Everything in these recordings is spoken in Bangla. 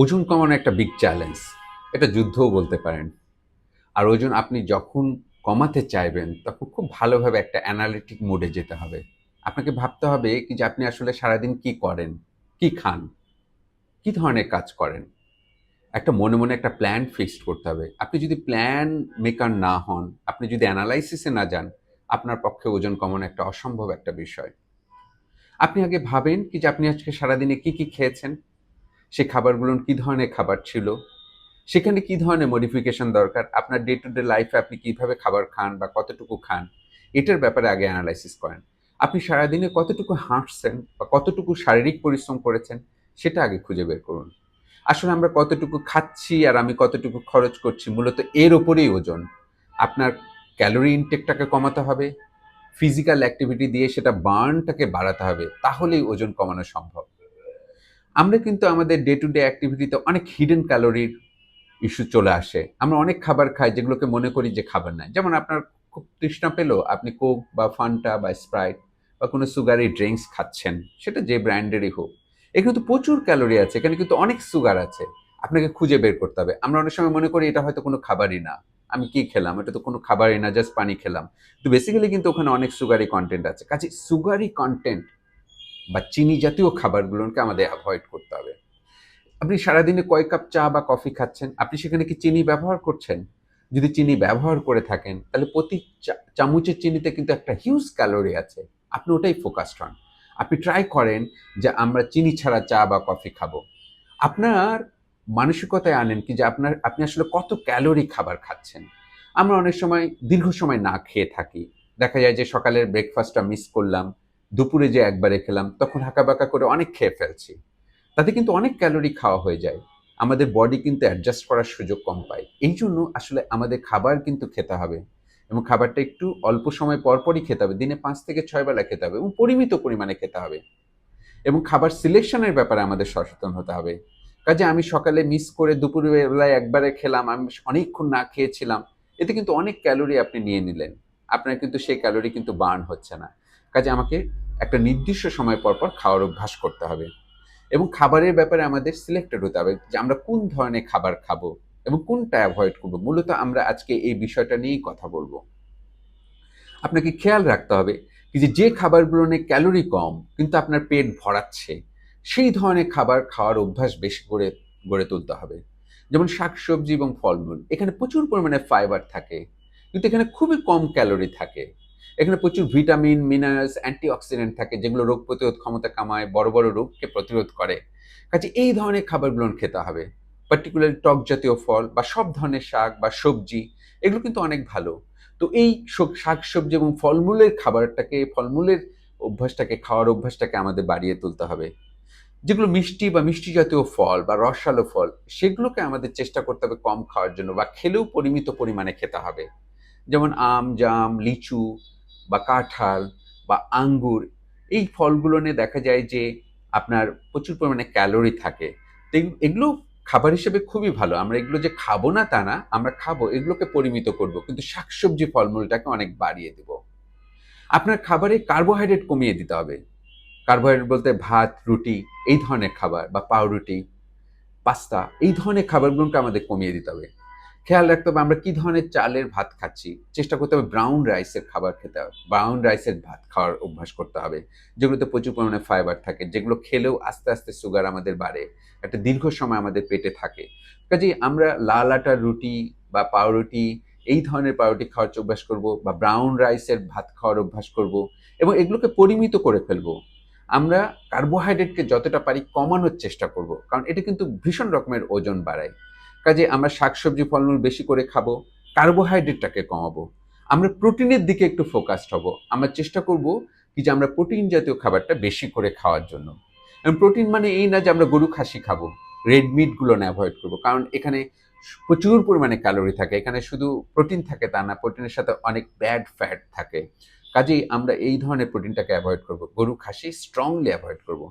ওজন কমানো একটা বিগ চ্যালেঞ্জ এটা যুদ্ধও বলতে পারেন। আর ওজন আপনি যখন কমাতে চাইবেন, তখন খুব ভালোভাবে একটা অ্যানালিটিক মোডে যেতে হবে। আপনাকে ভাবতে হবে কি যে আপনি আসলে সারাদিন কি করেন, কি খান, কি ধরনের কাজ করেন। একটা মনে মনে একটা প্ল্যান ফিক্সড করতে হবে। আপনি যদি প্ল্যান মেকার না হন, আপনি যদি অ্যানালাইসিসে না যান, আপনার পক্ষে ওজন কমানো একটা অসম্ভব একটা বিষয়। আপনি আগে ভাবেন কি যে আপনি আজকে সারাদিনে কি কি খেয়েছেন? সেই খাবারগুলো কি ধরনের খাবার ছিল? সেখানে কি ধরনের মডিফিকেশন দরকার? আপনার ডে টু ডে লাইফে আপনি কীভাবে খাবার খান বা কতটুকু খান? এটার ব্যাপারে আগে অ্যানালাইসিস করেন। আপনি সারাদিনে কতটুকু হাঁটছেন বা কতটুকু শারীরিক পরিশ্রম করেছেন, সেটা আগে খুঁজে বের করুন। আসলে আমরা কতটুকু খাচ্ছি আর আমি কতটুকু খরচ করছি মূলত এর ওপরেই ওজন। আপনার ক্যালোরি ইনটেকটাকে কমাতে হবে ফিজিক্যাল অ্যাক্টিভিটি দিয়ে সেটা বার্নটাকে বাড়াতে হবে, তাহলেই ওজন কমানো সম্ভব। আমরা কিন্তু আমাদের ডে টু ডে অ্যাক্টিভিটিতে অনেক হিডেন ক্যালোরির ইস্যু চলে আসে। আমরা অনেক খাবার খাই যেগুলোকে মনে করি যে খাবার নাই। যেমন আপনার খুব তৃষ্ণা পেল আপনি কোক বা ফান্টা বা স্প্রাইট বা কোনো সুগারি ড্রিঙ্কস খাচ্ছেন, সেটা যে ব্র্যান্ডেরই হোক। এখানে তো প্রচুর ক্যালোরি আছে, এখানে কিন্তু অনেক সুগার আছে। আপনাকে খুঁজে বের করতে হবে। আমরা অনেক সময় মনে করি এটা হয়তো কোনো খাবারই না। আমি কি খেলাম? এটা তো কোনো খাবারই না জাস্ট পানি খেলাম। তো বেসিক্যালি কিন্তু ওখানে অনেক সুগারি কন্টেন্ট আছে। কাজে সুগারি কন্টেন্ট বা চিনি জাতীয় খাবারগুলোকে আমাদের অ্যাভয়েড করতে হবে। আপনি সারাদিনে কয় কাপ চা বা কফি খাচ্ছেন? আপনি সেখানে কি চিনি ব্যবহার করছেন? যদি চিনি ব্যবহার করে থাকেন, তাহলে প্রতি চামচের চিনিতে কিন্তু একটা হিউজ ক্যালোরি আছে। আপনি ওটাই ফোকাসড হন। আপনি ট্রাই করেন যে আমরা চিনি ছাড়া চা বা কফি খাব। আপনার মানসিকতায় আনেন কি যে আপনার, আপনি আসলে কত ক্যালোরি খাবার খাচ্ছেন? আমরা অনেক সময়, দীর্ঘ সময় না খেয়ে থাকি। দেখা যায় যে সকালের ব্রেকফাস্টটা মিস করলাম দুপুরে যে একবারে খেলাম, তখন হাঁকা বাঁকা করে অনেক খেয়ে ফেলছি। তাতে কিন্তু অনেক ক্যালোরি খাওয়া হয়ে যায়। আমাদের বডি কিন্তু অ্যাডজাস্ট করার সুযোগ কম পায়। এই জন্য আসলে আমাদের খাবার কিন্তু খেতে হবে এবং খাবারটা একটু অল্প সময় পরপরই খেতে হবে। দিনে পাঁচ থেকে ছয় বেলা খেতে হবে এবং পরিমিত পরিমাণে খেতে হবে। এবং খাবার সিলেকশনের ব্যাপারে আমাদের সচেতন হতে হবে। কাজে আমি সকালে মিস করে দুপুরবেলায় একবারে খেলাম, আমি অনেকক্ষণ না খেয়েছিলাম, এতে কিন্তু অনেক ক্যালোরি আপনি নিয়ে নিলেন। আপনার কিন্তু সেই ক্যালোরি কিন্তু বার্ন হচ্ছে না। কাজে আমাকে একটা নির্দিষ্ট সময় পর পর খাওয়ার অভ্যাস করতে হবে। এবং খাবারের ব্যাপারে আমাদের সিলেক্টেড হতে হবে যে আমরা কোন ধরনের খাবার খাব এবং কোনটা অ্যাভয়েড করব। মূলত আমরা আজকে এই বিষয়টা নিয়েই কথা বলব। আপনাকে খেয়াল রাখতে হবে যে যে খাবারগুলো নিয়ে ক্যালোরি কম, কিন্তু আপনার পেট ভরাচ্ছে, সেই ধরনের খাবার খাওয়ার অভ্যাস বেশি করে গড়ে তুলতে হবে। যেমন শাকসবজি এবং ফলমূল, এখানে প্রচুর পরিমাণে ফাইবার থাকে, কিন্তু এখানে খুবই কম ক্যালোরি থাকে। এখানে প্রচুর ভিটামিন, মিনারেলস, অ্যান্টিঅক্সিডেন্ট থাকে যেগুলো রোগ প্রতিরোধ ক্ষমতা কামায়, বড় বড় রোগকে প্রতিরোধ করে। কাজে এই ধরনের খাবারগুলো খেতে হবে। পার্টিকুলার টক জাতীয় ফল বা সব ধরনের শাক বা সবজি, এগুলো কিন্তু অনেক ভালো। তো এই শাক সবজি এবং ফলমূলের খাবারটাকে, ফলমূলের অভ্যাসটাকে, খাওয়ার অভ্যাসটাকে আমাদের বাড়িয়ে তুলতে হবে। যেগুলো মিষ্টি বা মিষ্টি জাতীয় ফল বা রসালো ফল, সেগুলোকে আমাদের চেষ্টা করতে হবে কম খাওয়ার জন্য বা খেলেও পরিমিত পরিমাণে খেতে হবে। যেমন আম, জাম, লিচু বা কাঁঠাল বা আঙ্গুর, এই ফলগুলো নিয়ে দেখা যায় যে আপনার প্রচুর পরিমাণে ক্যালোরি থাকে। এগুলো খাবার হিসেবে খুবই ভালো। আমরা এগুলো যে খাব না তা না, আমরা খাব, এগুলোকে পরিমিত করব। কিন্তু শাকসবজি ফলমূলটাকে অনেক বাড়িয়ে দেব। আপনার খাবারে কার্বোহাইড্রেট কমিয়ে দিতে হবে। কার্বোহাইড্রেট বলতে ভাত, রুটি, এই ধরনের খাবার বা পাউরুটি, পাস্তা, এই ধরনের খাবারগুলোকে আমাদের কমিয়ে দিতে হবে। খেয়াল রাখতে হবে আমরা কি ধরনের চালের ভাত খাচ্ছি। চেষ্টা করতে হবে ব্রাউন রাইসের খাবার খেতে হবে। ব্রাউন রাইসের ভাত খাওয়ার অভ্যাস করতে হবে। যেগুলোতে প্রচুর পরিমাণে ফাইবার থাকে, যেগুলো খেলেও আস্তে আস্তে সুগার আমাদের বাড়ে। একটা দীর্ঘ সময় আমাদের পেটে থাকে। কাজেই আমরা লাল আটার রুটি বা পাউরুটি, এই ধরনের পাউরুটি খাওয়ার অভ্যাস করব বা ব্রাউন রাইসের ভাত খাওয়ার অভ্যাস করব এবং এগুলোকে পরিমিত করে ফেলব। আমরা কার্বোহাইড্রেটকে যতটা পারি কমানোর চেষ্টা করব। কারণ এটা কিন্তু ভীষণ রকমের ওজন বাড়ায়। কাজে আমরা শাকসবজি ফলমূল বেশি করে খাব, কার্বোহাইড্রেটটাকে কমাবো। আমরা প্রোটিনের দিকে একটু ফোকাসড হব। আমরা চেষ্টা করব কি যে আমরা প্রোটিন জাতীয় খাবারটা বেশি করে খাওয়ার জন্য। প্রোটিন মানে এই না যে আমরা গরু খাসি খাব। রেড মিটগুলো না অ্যাভয়েড করব। কারণ এখানে প্রচুর পরিমাণে ক্যালোরি থাকে। এখানে শুধু প্রোটিন থাকে তা না প্রোটিনের সাথে অনেক ব্যাড ফ্যাট থাকে। কাজেই আমরা এই ধরনের প্রোটিনটাকে অ্যাভয়েড করব। গরু খাসি স্ট্রংলি অ্যাভয়েড করব।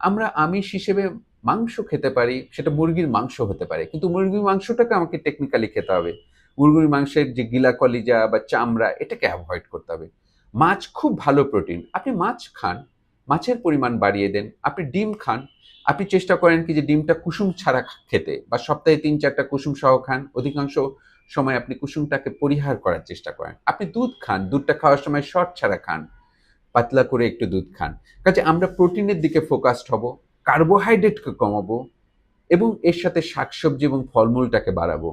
আমরা আমিষ হিসেবে মাংস খেতে পারি, সেটা মুরগির মাংস হতে পারে। কিন্তু মুরগির মাংসটাকে আমাকে টেকনিক্যালি খেতে হবে। মুরগির মাংসের যে গিলা কলিজা বা চামড়া, এটাকে অ্যাভয়েড করতে হবে। মাছ খুব ভালো প্রোটিন আপনি মাছ খান, মাছের পরিমাণ বাড়িয়ে দেন, আপনি ডিম খান, আপনি চেষ্টা করেন কি যে ডিমটা কুসুম ছাড়া খেতে বা সপ্তাহে তিন চারটা কুসুম সহ খান। অধিকাংশ সময় আপনি কুসুমটাকে পরিহার করার চেষ্টা করেন। আপনি দুধ খান, দুধটা খাওয়ার সময় শর্ট ছাড়া খান, পাতলা করে একটু দুধ খান। কাজে আমরা প্রোটিনের দিকে ফোকাসড হব। কার্বোহাইড্রেটকে কমাবো এবং এর সাথে শাকসবজি এবং ফলমূলটাকে বাড়াবো।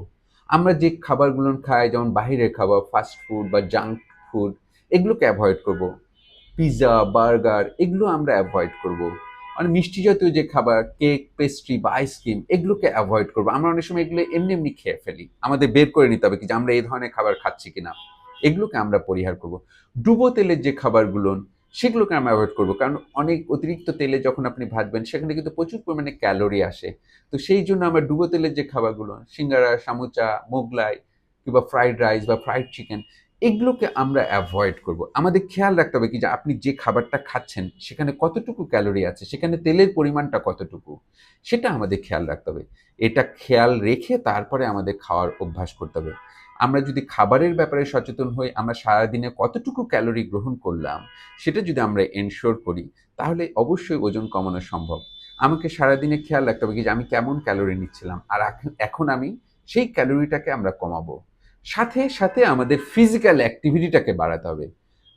আমরা যে খাবারগুলো খাই, যেমন বাহিরের খাবার ফাস্ট ফুড বা জাঙ্ক ফুড এগুলোকে অ্যাভয়েড করব। পিৎজা বার্গার এগুলো আমরা অ্যাভয়েড করব। মানে মিষ্টি জাতীয় যে খাবার কেক পেস্ট্রি বা আইসক্রিম এগুলোকে অ্যাভয়েড করব। আমরা অনেক সময় এগুলো এমনি এমনি খেয়ে ফেলি। আমাদের বের করে নিতে হবে কি যে আমরা এই ধরনের খাবার খাচ্ছি কিনা। এগুলোকে আমরা পরিহার করব। ডুবো তেলের যে খাবারগুলো সেগুলোকে আমরা অ্যাভয়েড করব। কারণ অনেক অতিরিক্ত তেলে যখন আপনি ভাজবেন সেখানে কিন্তু প্রচুর পরিমাণে ক্যালোরি আসে। তো সেই জন্য আমরা ডুবো তেলের যে খাবারগুলো, সিঙ্গারা, সামুচা, মোগলাই কিংবা ফ্রাইড রাইস বা ফ্রাইড চিকেন এগুলোকে আমরা অ্যাভয়েড করব। আমাদের খেয়াল রাখতে হবে কি যে আপনি যে খাবারটা খাচ্ছেন, সেখানে কতটুকু ক্যালোরি আছে, সেখানে তেলের পরিমাণটা কতটুকু, সেটা আমাদের খেয়াল রাখতে হবে। এটা খেয়াল রেখে তারপরে আমাদের খাওয়ার অভ্যাস করতে হবে। আমরা যদি খাবারের ব্যাপারে সচেতন হই, আমরা সারাদিনে কতটুকু ক্যালোরি গ্রহণ করলাম, সেটা যদি আমরা এনশোর করি, তাহলে অবশ্যই ওজন কমানো সম্ভব। আমাকে সারাদিনে খেয়াল রাখতে হবে যে আমি কেমন ক্যালোরি নিচ্ছিলাম, আর এখন- আমি সেই ক্যালোরিটাকে আমরা কমাবো। সাথে সাথে আমাদের ফিজিক্যাল অ্যাক্টিভিটিটাকে বাড়াতে হবে।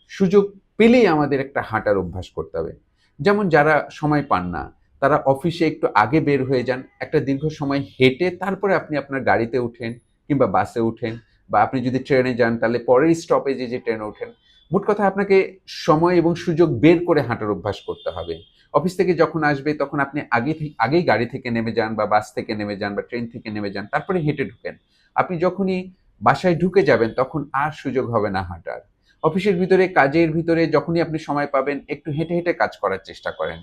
সুযোগ পেলেই আমাদের একটা হাঁটার অভ্যাস করতে হবে। যেমন যারা সময় পান না, তারা অফিসে একটু আগে বের হয়ে যান, একটা দীর্ঘ সময় হেঁটে তারপরে আপনি আপনার গাড়িতে উঠেন কিংবা বাসে উঠেন বা আপনি যদি ট্রেনে যান, তাহলে পরের স্টপেজে যে ট্রেনে ওঠেন, মোট কথা আপনাকে সময় এবং সুযোগ বের করে হাঁটার অভ্যাস করতে হবে। অফিস থেকে যখন আসবে, তখন আপনি আগে আগেই গাড়ি থেকে নেমে যান বা বাস থেকে নেমে যান বা ট্রেন থেকে নেমে যান, তারপরে হেঁটে ঢুকেন। আপনি যখনই বাসায় ঢুকে যাবেন, তখন আর সুযোগ হবে না হাঁটার। অফিসের ভিতরে, কাজের ভিতরে যখনই আপনি সময় পাবেন, একটু হেঁটে হেঁটে কাজ করার চেষ্টা করেন।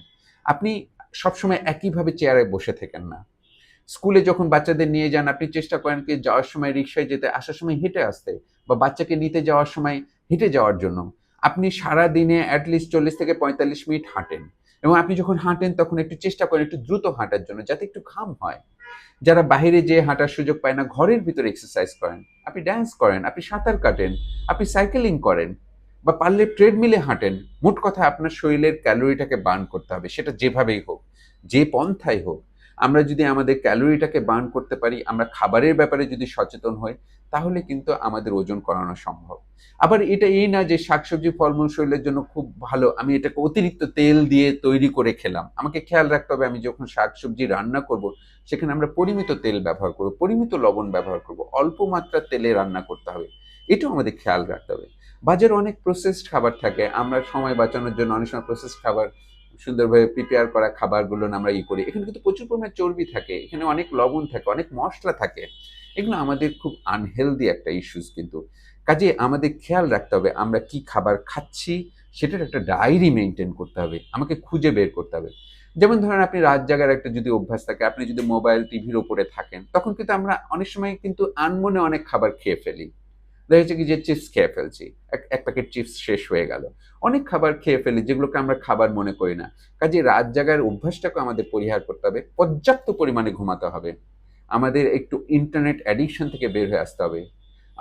আপনি সবসময় একইভাবে চেয়ারে বসে থাকেন না। স্কুলে যখন বাচ্চাদের নিয়ে যান, আপনি চেষ্টা করেন কি যাওয়ার সময় রিক্সায় যেতে, আসার সময় হেঁটে আসতে বা বাচ্চাকে নিতে যাওয়ার সময় হেঁটে যাওয়ার জন্য। আপনি সারা দিনে অ্যাটলিস্ট চল্লিশ থেকে পঁয়তাল্লিশ মিনিট হাঁটেন এবং আপনি যখন হাঁটেন তখন একটু চেষ্টা করেন একটু দ্রুত হাঁটার জন্য যাতে একটু ঘাম হয়। যারা বাইরে যেয়ে হাঁটার সুযোগ পায় না, ঘরের ভিতরে এক্সারসাইজ করেন, আপনি ড্যান্স করেন, আপনি সাঁতার কাটেন, আপনি সাইকেলিং করেন বা পারলে ট্রেডমিলে হাঁটেন, মোট কথা আপনার শরীরের ক্যালোরিটাকে বার্ন করতে হবে, সেটা যেভাবেই হোক, যে পন্থাই হোক। আমরা যদি আমাদের ক্যালোরিটাকে বার্ন করতে পারি, আমরা খাবারের ব্যাপারে যদি সচেতন হই, তাহলে কিন্তু আমাদের ওজন করানো সম্ভব। আবার এটা এই না যে শাকসবজি, ফলমূল শরীরের জন্য খুব ভালো, আমি এটাকে অতিরিক্ত তেল দিয়ে তৈরি করে খেলাম। আমাকে খেয়াল রাখতে হবে, আমি যখন শাকসবজি রান্না করব, সেখানে আমরা পরিমিত তেল ব্যবহার করব, পরিমিত লবণ ব্যবহার করব, অল্প মাত্রার তেলে রান্না করতে হবে। এটাও আমাদের খেয়াল রাখতে হবে। বাজারে অনেক প্রসেসড খাবার থাকে, আমরা সময় বাঁচানোর জন্য অনেক সময় প্রসেসড খাবার সুন্দরভাবে প্রিপেয়ার করা খাবারগুলো আমরা ই করি। এখানে কিন্তু প্রচুর পরিমাণে চর্বি থাকে। এখানে অনেক লবণ থাকে, অনেক মশলা থাকে। এগুলো আমাদের খুব আনহেলদি একটা ইস্যুস কিন্তু। কাজে আমাদের খেয়াল রাখতে হবে, আমরা কি খাবার খাচ্ছি, সেটার একটা ডায়েরি মেনটেন করতে হবে, আমাকে খুঁজে বের করতে হবে। যেমন ধরেন আপনি রাত জাগার একটা যদি অভ্যাস থাকে, আপনি যদি মোবাইল টিভির ওপরে থাকেন, তখন কিন্তু আমরা অনেক সময় কিন্তু আনমনে অনেক খাবার খেয়ে ফেলি। দেখা যাচ্ছে কি যে চিপস খেয়ে ফেলছি। এক প্যাকেট চিপস শেষ হয়ে গেল। অনেক খাবার খেয়ে ফেলি, যেগুলোকে আমরা খাবার মনে করি না। কাজে রাত জাগার অভ্যাসটাকে আমাদের পরিহার করতে হবে, পর্যাপ্ত পরিমাণে ঘুমাতে হবে। আমাদের একটু ইন্টারনেট অ্যাডিকশন থেকে বের হয়ে আসতে হবে।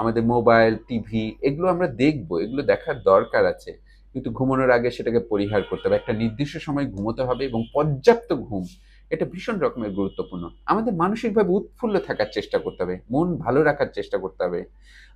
আমাদের মোবাইল টিভি এগুলো আমরা দেখব, এগুলো দেখার দরকার আছে। কিন্তু ঘুমানোর আগে সেটাকে পরিহার করতে হবে। একটা নির্দিষ্ট সময় ঘুমোতে হবে এবং পর্যাপ্ত ঘুম, এটা ভীষণ রকমের গুরুত্বপূর্ণ। আমাদের মানসিকভাবে উৎফুল্ল থাকার চেষ্টা করতে হবে, মন ভালো রাখার চেষ্টা করতে হবে।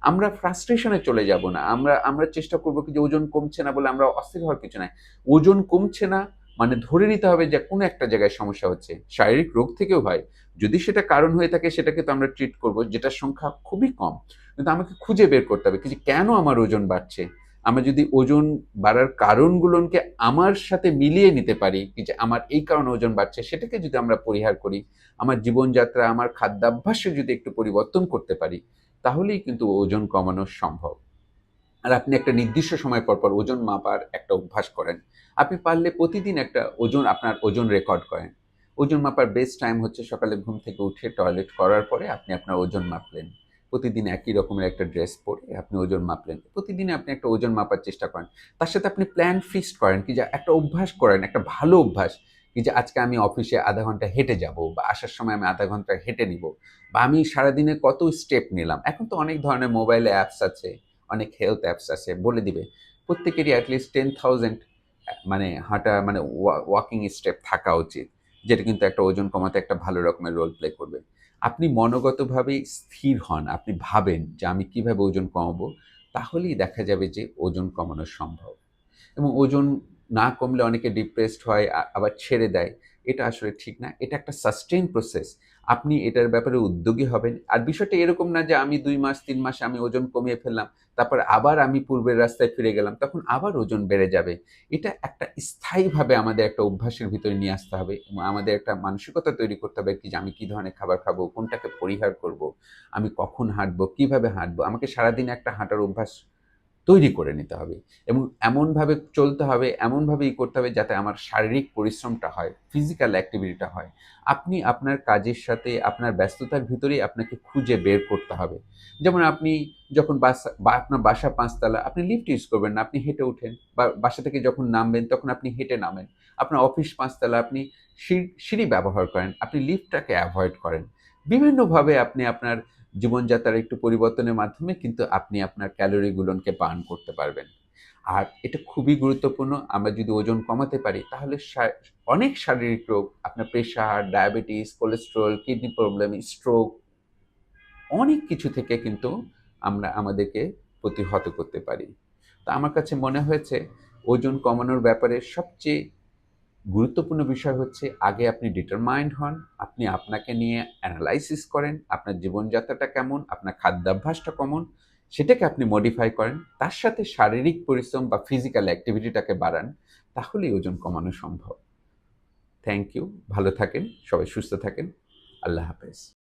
আমরা ফ্রাস্ট্রেশনে চলে যাব না। আমরা আমরা চেষ্টা করব কি যে ওজন কমছে না বলে আমরা অস্থির হওয়ার কিছু নাই। ওজন কমছে না মানে ধরে নিতে হবে যে কোনো একটা জায়গায় সমস্যা হচ্ছে। শারীরিক রোগ থেকেও হয়। যদি সেটা কারণ হয়ে থাকে সেটাকে তো আমরা ট্রিট করব, যেটার সংখ্যা খুবই কম। কিন্তু আমাকে খুঁজে বের করতে হবে যে কেন আমার ওজন বাড়ছে? আমরা যদি ওজন বাড়ার কারণগুলোকে আমার সাথে মিলিয়ে নিতে পারি যে আমার এই কারণে ওজন বাড়ছে, সেটাকে যদি আমরা পরিহার করি, আমার জীবনযাত্রা, আমার খাদ্যাভ্যাসে যদি একটু পরিবর্তন করতে পারি তাহলেই কিন্তু ওজন কমানো সম্ভব। আর আপনি একটা নির্দিষ্ট সময় পর পর ওজন মাপার একটা অভ্যাস করেন। আপনি পারলে প্রতিদিন একটা ওজন, আপনার ওজন রেকর্ড করেন। ওজন মাপার বেস্ট টাইম হচ্ছে সকালে ঘুম থেকে উঠে টয়লেট করার পরে আপনি আপনার ওজন মাপলেন। প্রতিদিন একই রকমের একটা ড্রেস পরে আপনি ওজন মাপলেন। প্রতিদিন আপনি একটা ওজন মাপার চেষ্টা করেন। তার সাথে আপনি প্ল্যান ফিক্সড করেন কি যা একটা অভ্যাস করেন, একটা ভালো অভ্যাস। কি যে আজকে আমি অফিসে আধা ঘণ্টা হেঁটে যাব বা আসার সময় আমি আধা ঘণ্টা হেঁটে নিব বা আমি সারাদিনে কত স্টেপ নিলাম। এখন তো অনেক ধরনের মোবাইলে অ্যাপস আছে, অনেক হেলথ অ্যাপস আছে, বলে দিবে। প্রত্যেকেরই অ্যাটলিস্ট টেন থাউজেন্ড মানে হাঁটা মানে ওয়াকিং স্টেপ থাকা উচিত, যেটা কিন্তু একটা ওজন কমাতে একটা ভালো রকমের রোল প্লে করবে। আপনি মনোগতভাবে স্থির হন, আপনি ভাবেন যে আমি কীভাবে ওজন কমাবো, তাহলেই দেখা যাবে যে ওজন কমানো সম্ভব। এবং ওজন না কমলে অনেকে ডিপ্রেসড হয় আবার ছেড়ে দেয়। এটা আসলে ঠিক না। এটা একটা সাস্টেইন প্রসেস আপনি এটার ব্যাপারে উদ্যোগী হবেন। আর বিষয়টা এরকম না যে আমি দুই মাস, তিন মাসে আমি ওজন কমিয়ে ফেললাম, তারপর আবার আমি পূর্বের রাস্তায় ফিরে গেলাম, তখন আবার ওজন বেড়ে যাবে। এটা একটা স্থায়ীভাবে আমাদের একটা অভ্যাসের ভিতরে নিয়ে আসতে হবে আমাদের একটা মানসিকতা তৈরি করতে হবে কি যে আমি কী ধরনের খাবার খাব, কোনটাকে পরিহার করব, আমি কখন হাঁটবো, কীভাবে হাঁটবো, আমাকে সারাদিন একটা হাঁটার অভ্যাস তৈরি করে নিতে হবে এবং এমনভাবে চলতে হবে, এমনভাবেই করতে হবে যাতে আমার শারীরিক পরিশ্রমটা হয় ফিজিক্যাল অ্যাক্টিভিটিটা হয়। আপনি আপনার কাজের সাথে, আপনার ব্যস্ততার ভিতরেই আপনাকে খুঁজে বের করতে হবে। যেমন আপনি যখন বাসা, বা আপনার বাসা পাঁচতলা, আপনি লিফট ইউজ করবেন না, আপনি হেঁটে ওঠেন বা বাসা থেকে যখন নামবেন তখন আপনি হেঁটে নামেন। আপনার অফিস পাঁচতলা, আপনি সিঁড়ি সিঁড়ি ব্যবহার করেন, আপনি লিফটটাকে অ্যাভয়েড করেন। বিভিন্নভাবে আপনি আপনার জীবনযাত্রার একটু পরিবর্তনের মাধ্যমে কিন্তু আপনি আপনার ক্যালোরিগুলোকে বার্ন করতে পারবেন। আর এটা খুবই গুরুত্বপূর্ণ, আমরা যদি ওজন কমাতে পারি, তাহলে অনেক শারীরিক রোগ, আপনার pressure, diabetes, cholesterol, kidney problem, stroke, অনেক কিছু থেকে কিন্তু আমরা আমাদেরকে প্রতিহত করতে পারি। তো আমার কাছে মনে হয়েছে, ওজন কমানোর ব্যাপারে সবচেয়ে গুরুত্বপূর্ণ বিষয় হচ্ছে, আগে আপনি ডিটারমাইন্ড হন, আপনি আপনাকে নিয়ে অ্যানালাইসিস করেন, আপনার জীবনযাত্রাটা কেমন, আপনার খাদ্যাভ্যাসটা কেমন, সেটাকে আপনি মডিফাই করেন, তার সাথে শারীরিক পরিশ্রম বা ফিজিক্যাল অ্যাক্টিভিটিটাকে বাড়ান, তাহলেই ওজন কমানো সম্ভব। থ্যাংক ইউ ভালো থাকেন, সবাই সুস্থ থাকেন, আল্লাহ হাফেজ।